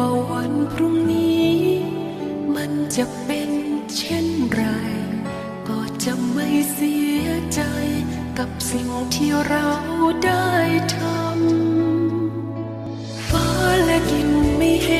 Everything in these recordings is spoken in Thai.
ว่าวันพรุ่งนี้ มันจะเป็นเช่นไร ก็จะไม่เสียใจกับสิ่งที่เราได้ทำฟ้าและดินไม่เห็น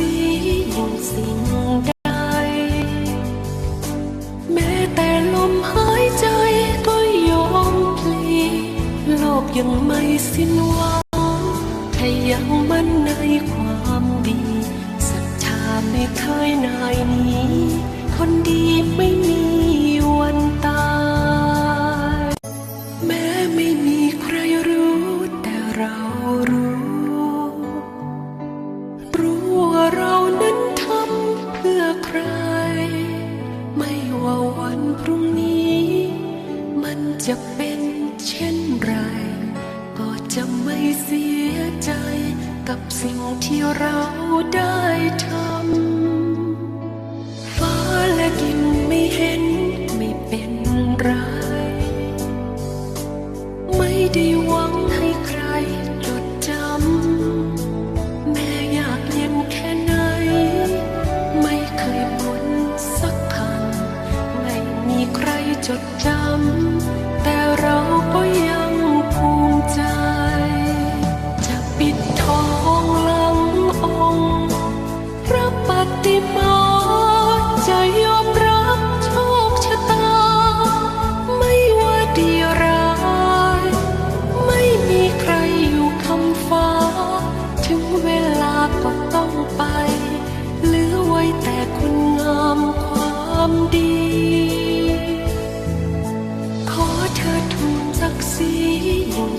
ลศักดิ์ศรียิ่งสิ่งใด แม้แต่ลมหายใจก็ยอมพลีโลกยังไม่สิ้นหวังถ้ายังมั่นในความดีศรัทธาไม่เคยนายหนี้ คนดีไม่มีวันตาย แม้ไม่มีใครรู้แต่เรารู้ จะเป็นเช่นไร ก็จะไม่เสียใจกับสิ่งที่เราได้ทำ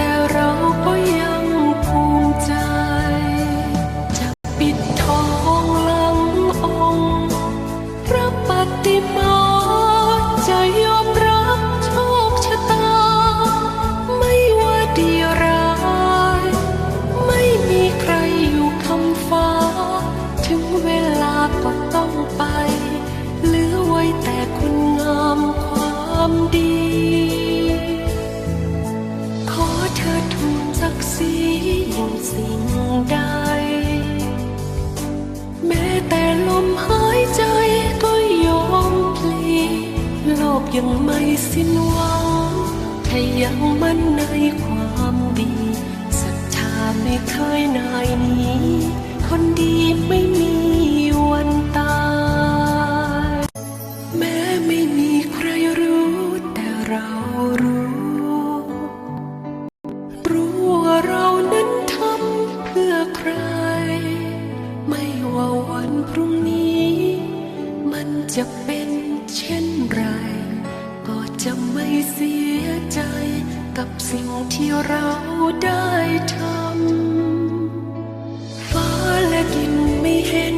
แต่เราก็ยังภูมิใจ จะปิดทองหลังองค์พระปฏิมาจะยอมรับโชคชะตา ไม่ว่าดีร้าย ไม่มีใครอยู่คำฟ้า ถึงเวลาก็ต้องไป เหลือไว้แต่คุณงามความดี สียิ่งสิ่งใด แม้แต่ลมหายใจก็ยอมพลีโลกยังไม่สิ้นหวังถ้ายังมั่นในความดีศรัทธาไม่เคยนายหนี้ คนดีไม่มี จะเป็นเช่นไร ก็จะไม่เสียใจกับสิ่งที่เราได้ทำฟ้าและดินไม่เห็น